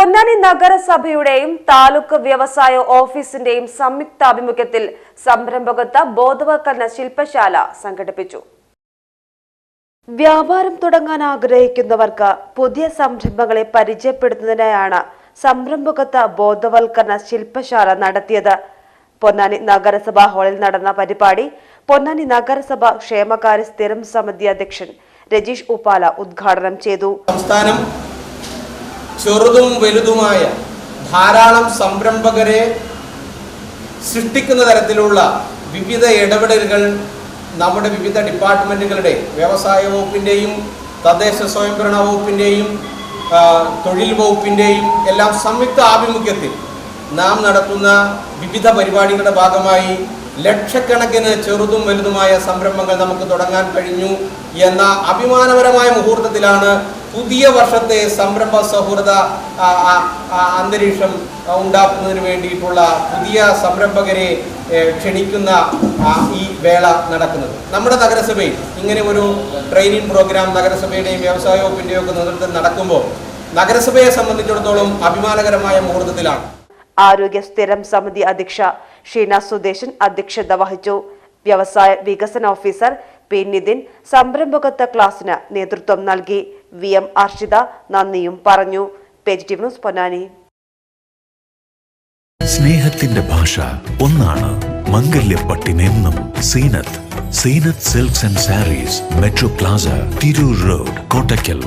പൊന്നാനി നഗരസഭയുടെയും താലൂക്ക് വ്യവസായ ഓഫീസിന്റെയും സംയുക്താഭിമുഖ്യത്തിൽ സംരംഭകത്വ ബോധവൽക്കരണ ശില്പശാല സംഘടിപ്പിച്ചു. വ്യാപാരം തുടങ്ങാൻ ആഗ്രഹിക്കുന്നവർക്ക് പുതിയ സംരംഭങ്ങളെ പരിചയപ്പെടുത്തുന്നതിനായാണ് സംരംഭകത്വ ബോധവൽക്കരണ ശില്പശാല നടത്തിയത്. പൊന്നാനി നഗരസഭാ ഹാളിൽ നടന്ന പരിപാടി പൊന്നാനി നഗരസഭ ക്ഷേമകാര്യ സ്ഥിരം സമിതി അധ്യക്ഷൻ രജീഷ് ഉപ്പാല ഉദ്ഘാടനം ചെയ്തു. സംസ്ഥാനം ചെറുതും വലുതുമായ ധാരാളം സംരംഭകരെ സൃഷ്ടിക്കുന്ന തരത്തിലുള്ള വിവിധ ഇടപെടലുകൾ നമ്മുടെ വിവിധ ഡിപ്പാർട്ട്മെന്റുകളുടെ വ്യവസായ വകുപ്പിന്റെയും തദ്ദേശ സ്വയംഭരണ വകുപ്പിന്റെയും തൊഴിൽ വകുപ്പിന്റെയും എല്ലാം സംയുക്ത ആഭിമുഖ്യത്തിൽ നാം നടത്തുന്ന വിവിധ പരിപാടികളുടെ ഭാഗമായി ലക്ഷക്കണക്കിന് ചെറുതും വലുതുമായ സംരംഭങ്ങൾ നമുക്ക് തുടങ്ങാൻ കഴിഞ്ഞു എന്ന അഭിമാനപരമായ മുഹൂർത്തത്തിലാണ് പുതിയ വർഷത്തെ സംരംഭ സൗഹൃദ അന്തരീക്ഷം ഉണ്ടാക്കുന്നതിന് വേണ്ടിയിട്ടുള്ള പുതിയ സംരംഭകരെ ക്ഷണിക്കുന്ന ഈ വേള നടക്കുന്നത്. നമ്മുടെ നഗരസഭയിൽ ഇങ്ങനെ ഒരു ട്രെയിനിങ് പ്രോഗ്രാം നഗരസഭയുടെയും വ്യവസായ വകുപ്പിന്റെയും ഒക്കെ നേതൃത്വത്തിൽ നടക്കുമ്പോൾ നഗരസഭയെ സംബന്ധിച്ചിടത്തോളം അഭിമാനകരമായ മുഹൂർത്തത്തിലാണ്. ആരോഗ്യ സ്ഥിരം സമിതി അധ്യക്ഷ ഷീന സുദേശൻ അധ്യക്ഷത വഹിച്ചു. വ്യവസായ വികസന ഓഫീസർ പി നിതിൻ സംരംഭകത്വ ക്ലാസിന് നേതൃത്വം നൽകി. വി എം അർഷിത നന്ദിയും പറഞ്ഞു. ന്യൂസ് പൊന്നാനി. സ്നേഹത്തിന്റെ ഭാഷ ഒന്നാണ് മംഗല്യപ്പട്ടിനെന്നും Seenath. Seenath silks and sarees metro plaza Tirur road Kottakkal.